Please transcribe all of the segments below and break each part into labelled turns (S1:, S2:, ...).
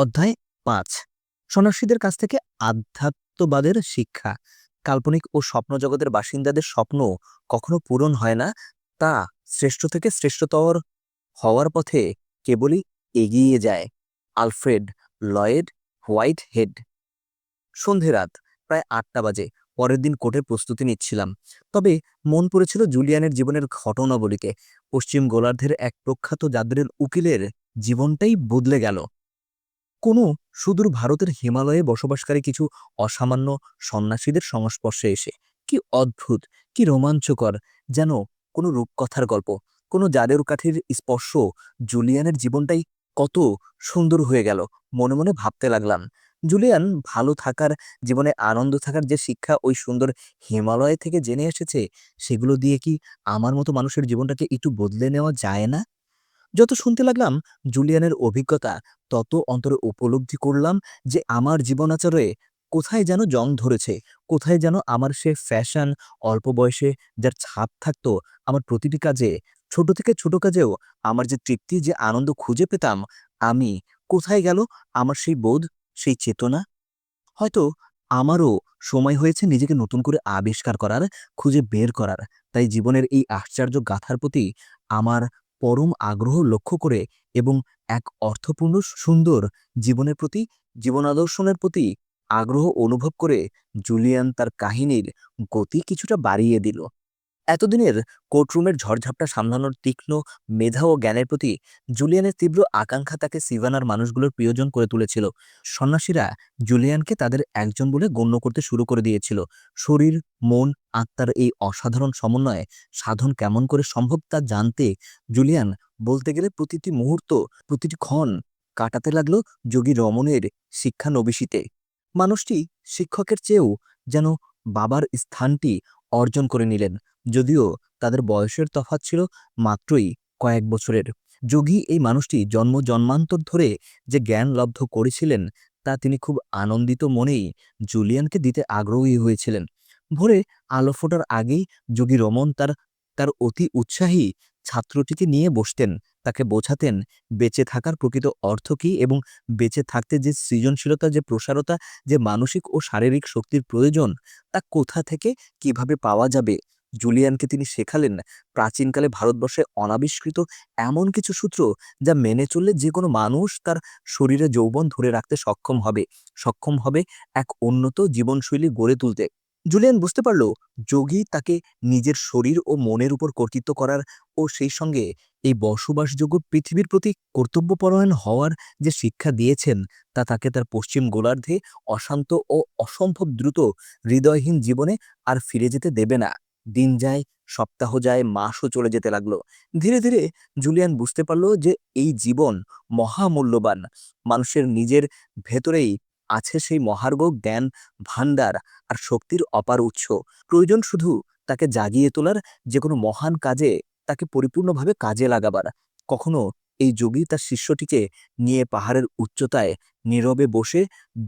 S1: অধ্যায় পাঁচ। সন্ন্যাসীদের কাছ থেকে আধ্যাত্মবাদের শিক্ষা। কাল্পনিক ও স্বপ্ন জগতের বাসিন্দাদের স্বপ্ন কখনো পূরণ হয় না। তা শ্রেষ্ঠ থেকে শ্রেষ্ঠতর হওয়ার পথে কেবলই এগিয়ে যায়। আলফ্রেড লয়েড হোয়াইট হেড সন্ধে রাত প্রায় আটটা বাজে। পরের দিন কোর্টের প্রস্তুতি নিচ্ছিলাম। তবে মন পড়েছিল জুলিয়ানের জীবনের ঘটনাবলীকে পশ্চিম গোলার্ধের এক প্রখ্যাত জাদ্রের উকিলের জীবনটাই বদলে গেল। কোনো সুদূর ভারতের হিমালয়ে বসবাসকারী কিছু অসামান্য সন্ন্যাসীদের সংস্পর্শে এসে কি অদ্ভুত, কি রোমাঞ্চকর, যেন কোনো রূপকথার গল্প, কোনো জারের কাঠির স্পর্শ জুলিয়ানের জীবনটাই কত সুন্দর হয়ে গেল। মনে মনে ভাবতে লাগলাম, জুলিয়ান ভালো থাকার, জীবনে আনন্দ থাকার যে শিক্ষা ওই সুন্দর হিমালয় থেকে জেনে এসেছে, সেগুলো দিয়ে কি আমার মতো মানুষের জীবনটাকে একটু বদলে নেওয়া যায় না? যত শুনতে লাগলাম, জুলিয়ানের অভিজ্ঞতা, তত অন্তরে উপলব্ধি করলাম যে আমার জীবনাচরে কোথায় যেন জং ধরেছে, কোথায় যেন আমার সে ফ্যাশন অল্প বয়সে যার ছাপ থাকতো, আমার প্রতিটি কাজে, ছোট থেকে ছোট কাজেও আমার যে তৃপ্তি, যে আনন্দ খুঁজে পেতাম, আমি কোথায় গেল, আমার সেই বোধ, সেই চেতনা? হয়তো আমারও সময় হয়েছে নিজেকে নতুন করে আবিষ্কার করার, খুঁজে বের করার, তাই জীবনের এই আশ্চর্য গাথার প্রতি আমার পরম আগ্রহ লক্ষ্য করে এবং এক অর্থপূর্ণ সুন্দর জীবনের প্রতি, জীবনাদর্শনের প্রতি আগ্রহ অনুভব করে জুলিয়ান তার কাহিনীর গতি কিছুটা বাড়িয়ে দিল। এতদিনের কোর্টরুমের ঝড়ঝাপটা সামলানোর তীক্ষ্ণ মেধা ও জ্ঞানের প্রতি জুলিয়ানের তীব্র আকাঙ্ক্ষা তাকে সিভানার মানুষগুলোর প্রিয়জন করে তুলেছিল। সন্ন্যাসীরা জুলিয়ানকে তাদের একজন বলে গণ্য করতে শুরু করে দিয়েছিল। শরীর, মন, আত্মার এই অসাধারণ সমন্বয়ে সাধন কেমন করে সম্ভব তা জানতে জুলিয়ান বলতে গেলে প্রতিটি মুহূর্ত, প্রতিটি ক্ষণ কাটাতে লাগল যোগী রমণের শিক্ষানবিশিতে মানুষটি শিক্ষকের চেয়েও যেন বাবার স্থানটি অর্জন করে নিলেন। যদিও তাদের বয়সের তফাৎ ছিল মাত্রই কয়েক বছরের। যোগী এই মানুষটি জন্ম জন্মান্তর ধরে যে জ্ঞান লব্ধ করেছিলেন, তা তিনি খুব আনন্দিত মনেই জুলিয়ানকে দিতে আগ্রহী হয়েছিলেন। ভোরে আলো ফোটার আগেই যোগী রমন তার তার অতি উৎসাহী ছাত্রটিকে নিয়ে বসতেন। তাকে বোঝাতেন, বেঁচে থাকার প্রকৃত অর্থ কী এবং বেঁচে থাকতে যে সৃজনশীলতা, যে প্রসারতা, যে মানসিক ও শারীরিক শক্তির প্রয়োজন, তা কোথা থেকে, কীভাবে পাওয়া যাবে? জুলিয়ানকে তিনি শেখালেন প্রাচীনকালে ভারতবর্ষে অনাবিষ্কৃত এমন কিছু সূত্র যা মেনে চললে যে কোনো মানুষ তার শরীরে যৌবন ধরে রাখতে সক্ষম হবে সক্ষম হবে এক উন্নত জীবনশৈলী গড়ে তুলতে। জুলিয়ান বুঝতে পারল, যোগী তাকে নিজের শরীর ও মনের উপর কর্তৃত্ব করার ও সেই সঙ্গে এই বসবাসযোগ্য পৃথিবীর প্রতি কর্তব্যপরায়ণ হওয়ার যে শিক্ষা দিয়েছেন, তা তাকে তার পশ্চিম গোলার্ধে অশান্ত ও অসম্ভব দ্রুত হৃদয়হীন জীবনে আর ফিরে যেতে দেবে না। দিন যায়, সপ্তাহ যায়, মাসও চলে যেতে লাগল। ধীরে ধীরে জুলিয়ান বুঝতে পারল যে এই জীবন মহামূল্যবান। মানুষের নিজের ভেতরেই আছে সেই মহার্ঘ জ্ঞান, ভাণ্ডার আর শক্তির অপার উৎস। প্রয়োজন শুধু তাকে জাগিয়ে তোলার যে কোনো মহান কাজে তাকে পরিপূর্ণভাবে কাজে লাগাবার। কখনো এই যোগী তার শিষ্যটিকে নিয়ে পাহাড়ের উচ্চতায় নীরবে বসে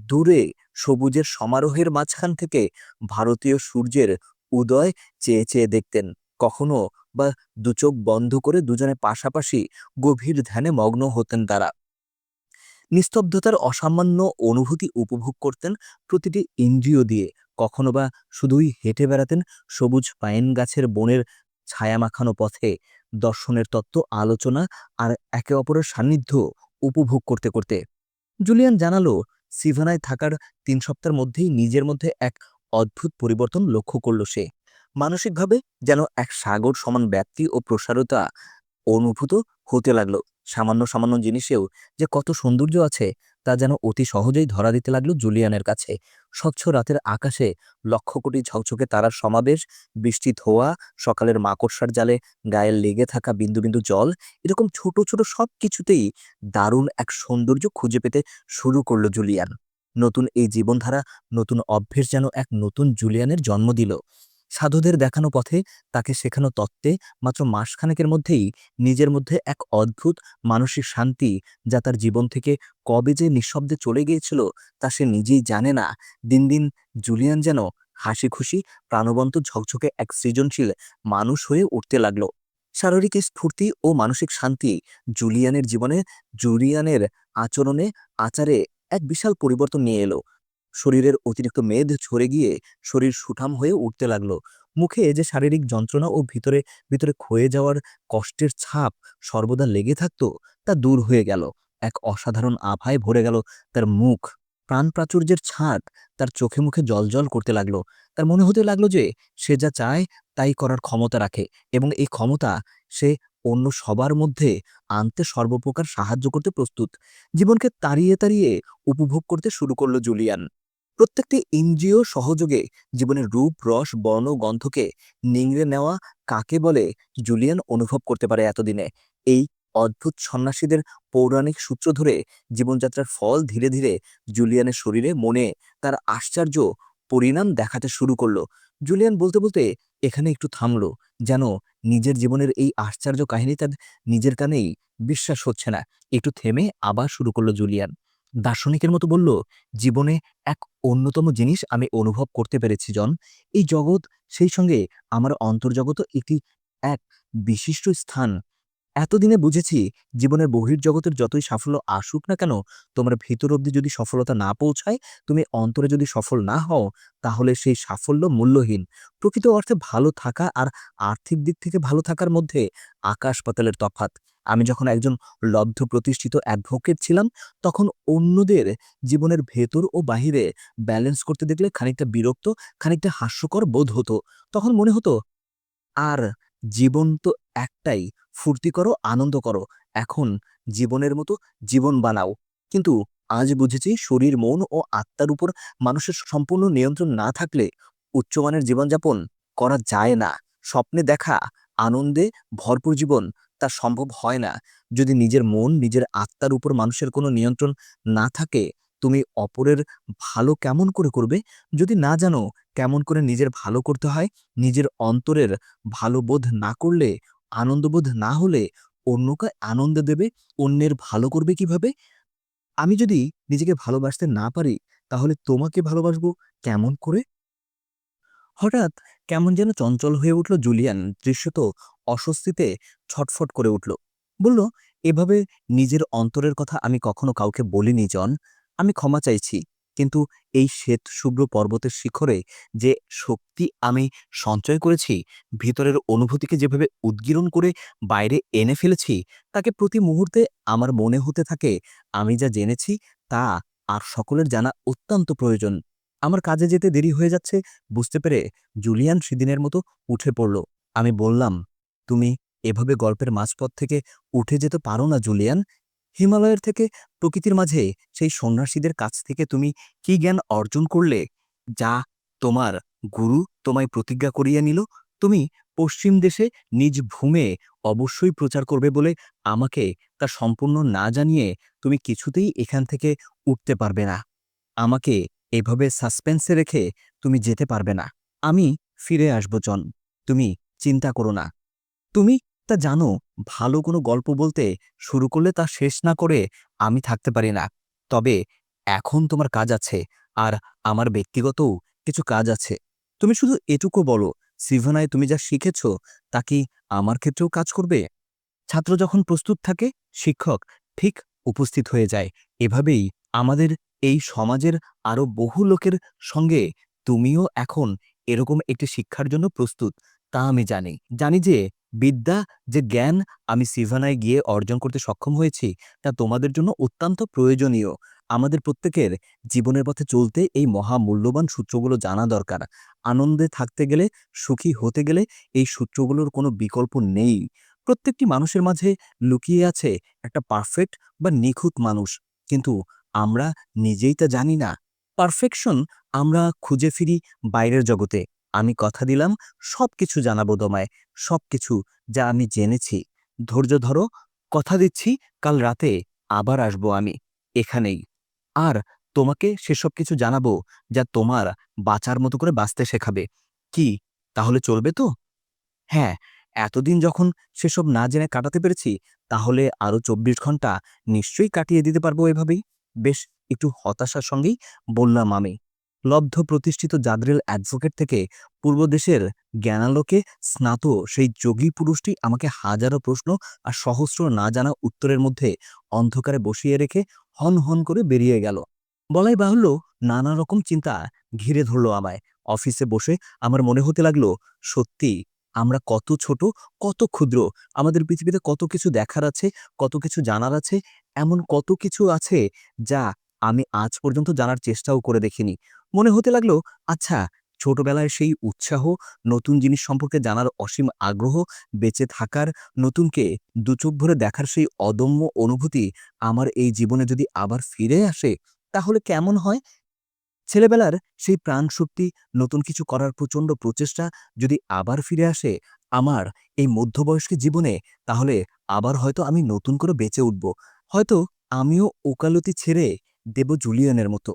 S1: দূরে সবুজের সমারোহের মাঝখান থেকে ভারতীয় সূর্যের উদয় চেয়ে চেয়ে দেখতেন। কখনো বা দুচোখ বন্ধ করে দুজনে পাশাপাশি গভীর ধ্যানে মগ্ন হতেন তারা। নিস্তব্ধতার অসামান্য অনুভূতি উপভোগ করতেন প্রতিটি ইন্দ্রিয় দিয়ে। কখনো বা শুধুই হেঁটে বেড়াতেন সবুজ পাইন গাছের বনের ছায়া মাখানো পথে। দর্শনের তত্ত্ব, আলোচনা আর একে অপরের সান্নিধ্য উপভোগ করতে করতে। জুলিয়ান জানালো, সিভানায় থাকার তিন সপ্তাহের মধ্যেই নিজের মধ্যে এক অদ্ভুত পরিবর্তন লক্ষ্য করল সে। মানসিকভাবে যেন এক সাগর সমান ব্যাপ্তি ও প্রসারতা অনুভূত হতে লাগল। সামান্য সামান্য জিনিসেও যে কত সৌন্দর্য আছে, তা যেন অতি সহজেই ধরা দিতে লাগল জুলিয়ানের কাছে। স্বচ্ছ রাতের আকাশে লক্ষ কোটি ঝকঝকে তারার সমাবেশ বৃষ্টি ধোয়া, সকালের মাকড়সার জালে গায়ে লেগে থাকা বিন্দু বিন্দু জল, এরকম ছোট ছোট সব কিছুতেই দারুণ এক সৌন্দর্য খুঁজে পেতে শুরু করল জুলিয়ান। নতুন এই জীবনধারা, নতুন অভ্যেস যেন এক নতুন জুলিয়ানের জন্ম দিল। সাধুদের দেখানো পথে তাকে শেখানো তত্ত্বে মাত্র মাসখানেকের মধ্যেই নিজের মধ্যে এক অদ্ভুত মানসিক শান্তি যা তার জীবন থেকে কবে যে নিঃশব্দে চলে গিয়েছিল তা সে নিজেই জানে না। দিন দিন জুলিয়ান যেন হাসি খুশি প্রাণবন্ত, ঝকঝকে এক সৃজনশীল মানুষ হয়ে উঠতে লাগল। শারীরিক স্ফূর্তি ও মানসিক শান্তি জুলিয়ানের জীবনে, জুলিয়ানের আচরণে, আচারে এক বিশাল পরিবর্তন নিয়ে এলো। শরীরের অতিরিক্ত মেদ ঝরে গিয়ে শরীর সুঠাম হয়ে উঠতে লাগল। মুখে যে শারীরিক যন্ত্রণা ও ভিতরে ভিতরে ক্ষয়ে যাওয়ার কষ্টের ছাপ সর্বদা লেগে থাকতো, তা দূর হয়ে গেল। এক অসাধারণ আভায় ভরে গেল তার মুখ। প্রাণ প্রাচুর্যের ছাট তার চোখে মুখে জলজল করতে লাগল। তার মনে হতে লাগল যে, সে যা চায় তাই করার ক্ষমতা রাখে এবং এই ক্ষমতা সে অন্য সবার মধ্যে আনতে সর্বপ্রকার সাহায্য করতে প্রস্তুত। জীবনকে তাড়িয়ে তাড়িয়ে উপভোগ করতে শুরু করল জুলিয়ান। প্রত্যেকটি ইন্দ্রিয় সহযোগে জীবনের রূপ, রস, বর্ণ, গন্ধকে নিংড়ে নেওয়া কাকে বলে জুলিয়ান অনুভব করতে পারে এতদিনে। এই অদ্ভুত সন্ন্যাসীদের পৌরাণিক সূত্র ধরে জীবনযাত্রার ফল ধীরে ধীরে জুলিয়ানের শরীরে মনে তার আশ্চর্য পরিণাম দেখাতে শুরু করল। জুলিয়ান বলতে বলতে এখানে একটু থামলো, যেন নিজের জীবনের এই আশ্চর্য কাহিনী তার নিজের কানেই বিশ্বাস হচ্ছে না। একটু থেমে আবার শুরু করল জুলিয়ান। দার্শনিকের মতো বলল, জীবনে এক অন্যতম জিনিস আমি অনুভব করতে পেরেছি, জন। এই জগৎ, সেই সঙ্গে আমার অন্তর্জগত একটি এক বিশিষ্ট স্থান। এতদিনে বুঝেছি জীবনের বহির্জগতের যতই সাফল্য আসুক না কেন, তোমার ভিতর অবধি যদি সফলতা না পৌঁছায়, তুমি অন্তরে যদি সফল না হও, তাহলে সেই সাফল্য মূল্যহীন। প্রকৃত অর্থে ভালো থাকা আর আর্থিক দিক থেকে ভালো থাকার মধ্যে আকাশ পাতালের তফাৎ। আমি যখন একজন লব্ধ প্রতিষ্ঠিত অ্যাডভোকেট ছিলাম, তখন অন্যদের জীবনের ভেতর ও বাহিরে ব্যালেন্স করতে দেখলে খানিকটা বিরক্ত, খানিকটা হাস্যকর বোধ হতো। তখন মনে হতো, আর জীবন তো একটাই, ফুর্তি করো, আনন্দ করো। এখন জীবনের মতো জীবন বানাও। কিন্তু আজ বুঝেছি শরীর, মন ও আত্মার উপর মানুষের সম্পূর্ণ নিয়ন্ত্রণ না থাকলে উচ্চমানের জীবনযাপন করা যায় না। স্বপ্নে দেখা, আনন্দে ভরপুর জীবন তা সম্ভব হয় না। যদি নিজের মন, নিজের আত্মার উপর মানুষের কোনো নিয়ন্ত্রণ না থাকে তুমি অপরের ভালো কেমন করে করবে? যদি না জানো কেমন করে নিজের ভালো করতে হয়, নিজের অন্তরের ভালো বোধ না করলে, আনন্দবোধ না হলে অন্যকে আনন্দ দেবে, অন্যের ভালো করবে কীভাবে? আমি যদি নিজেকে ভালোবাসতে না পারি, তাহলে তোমাকে ভালোবাসবো কেমন করে? হঠাৎ কেমন যেন চঞ্চল হয়ে উঠল জুলিয়ান। দৃশ্যত অস্বস্তিতে ছটফট করে উঠল। বলল, এভাবে নিজের অন্তরের কথা আমি কখনো কাউকে বলিনি, জন। আমি ক্ষমা চাইছি। কিন্তু এই শ্বেত শুভ্র পর্বতের শিখরে যে শক্তি আমি সঞ্চয় করেছি, ভিতরের অনুভূতিকে যেভাবে উদ্গীরণ করে বাইরে এনে ফেলেছি, তাকে প্রতি মুহূর্তে আমার মনে হতে থাকে, আমি যা জেনেছি তা আর সকলের জানা অত্যন্ত প্রয়োজন। আমার কাজে যেতে দেরি হয়ে যাচ্ছে, বুঝতে পেরে জুলিয়ান সেদিনের মতো উঠে পড়ল। আমি বললাম, তুমি এভাবে গল্পের মাঝপথ থেকে উঠে যেতে পারো না, জুলিয়ান। হিমালয়ের থেকে প্রকৃতির মাঝে সেই সন্ন্যাসীদের কাছ থেকে তুমি কি জ্ঞান অর্জন করলে? যা তোমার গুরু তোমায় প্রতিজ্ঞা করিয়ে নিল, তুমি পশ্চিম দেশে নিজ ভূমে অবশ্যই প্রচার করবে বলে আমাকে তা সম্পূর্ণ না জানিয়ে তুমি কিছুতেই এখান থেকে উঠতে পারবে না। আমাকে এভাবে সাসপেন্সে রেখে তুমি যেতে পারবে না। আমি ফিরে আসব, জন। তুমি চিন্তা করো না। তুমি তা জানো, ভালো কোনো গল্প বলতে শুরু করলে তা শেষ না করে আমি থাকতে পারি না। তবে এখন তোমার কাজ আছে, আর আমার ব্যক্তিগতও কিছু কাজ আছে। তুমি শুধু এটুকু বলো, সিভনায় তুমি যা শিখেছ, তা কি আমার ক্ষেত্রেও কাজ করবে? ছাত্র যখন প্রস্তুত থাকে, শিক্ষক ঠিক উপস্থিত হয়ে যায়। এভাবেই আমাদের এই সমাজের আরও বহু লোকের সঙ্গে তুমিও এখন এরকম একটি শিক্ষার জন্য প্রস্তুত। তা আমি জানি। জানি যে বিদ্যা, যে জ্ঞান আমি সিভানায় গিয়ে অর্জন করতে সক্ষম হয়েছি, তা তোমাদের জন্য অত্যন্ত প্রয়োজনীয়। আমাদের প্রত্যেকের জীবনের পথে চলতে এই মহা মূল্যবান সূত্রগুলো জানা দরকার। আনন্দে থাকতে গেলে, সুখী হতে গেলে এই সূত্রগুলোর কোনো বিকল্প নেই। প্রত্যেকটি মানুষের মাঝে লুকিয়ে আছে একটা পারফেক্ট বা নিখুঁত মানুষ। কিন্তু আমরা নিজেই তা জানি না। পারফেকশন আমরা খুঁজে ফিরি বাইরের জগতে। আমি কথা দিলাম, সবকিছু জানাব তোমায়, সবকিছু যা আমি জেনেছি। ধৈর্য ধরো, কথা দিচ্ছি, কাল রাতে আবার আসব আমি এখানেই। আর তোমাকে সেসব কিছু জানাব যা তোমার বাঁচার মতো করে বাঁচতে শেখাবে। কি, তাহলে চলবে তো? হ্যাঁ এতদিন যখন সেসব না জেনে কাটাতে পেরেছি, তাহলে আরও চব্বিশ ঘণ্টা নিশ্চয়ই কাটিয়ে দিতে পারব এভাবেই। বেশ, একটু হতাশার সঙ্গেই বললাম আমি। লব্ধ প্রতিষ্ঠিত জাদরেল অ্যাডভোকেট থেকে পূর্বদেশের জ্ঞানালোকে স্নাত সেই যোগী পুরুষটি আমাকে হাজারো প্রশ্ন আর সহস্র না জানা উত্তরের মধ্যে অন্ধকারে বসিয়ে রেখে হন হন করে বেরিয়ে গেল। বলাই বাহুল্য নানা রকম চিন্তা ঘিরে ধরল আমায়। অফিসে বসে আমার মনে হতে লাগল, সত্যি আমরা কত ছোট, কত ক্ষুদ্র, আমাদের পৃথিবীতে কত কিছু দেখার আছে, কত কিছু জানার আছে, এমন কত কিছু আছে যা আমি আজ পর্যন্ত জানার চেষ্টাও করে দেখিনি। মনে হতে লাগল আচ্ছা ছোটবেলায় সেই উৎসাহ, নতুন জিনিস সম্পর্কে জানার অসীম আগ্রহ, বেঁচে থাকার নতুনকে দুচোখ ভরে দেখার সেই অদম্য অনুভূতি আমার এই জীবনে যদি আবার ফিরে আসে, তাহলে কেমন হয়? ছেলেবেলার সেই প্রাণশক্তি, নতুন কিছু করার প্রচণ্ড প্রচেষ্টা যদি আবার ফিরে আসে আমার এই মধ্যবয়স্ক জীবনে, তাহলে আবার হয়তো আমি নতুন করে বেঁচে উঠব। হয়তো আমিও ওকালতি ছেড়ে দেব জুলিয়ানের মতো।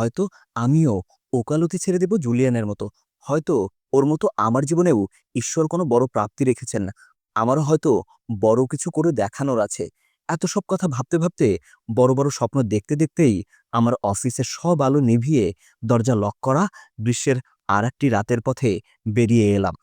S1: হয়তো আমিও ওকালতি ছেড়ে দেব জুলিয়ানের মতো। হয়তো ওর মতো আমার জীবনেও ঈশ্বর কোনো বড় প্রাপ্তি রেখেছেন আমারও হয়তো বড় কিছু করে দেখানোর আছে। এত সব কথা ভাবতে ভাবতে বড় বড় স্বপ্ন দেখতে দেখতেই আমার অফিসের সব আলো নিভিয়ে দরজা লক করা, গ্রীষ্মের আর একটি রাতের পথে বেরিয়ে এলাম।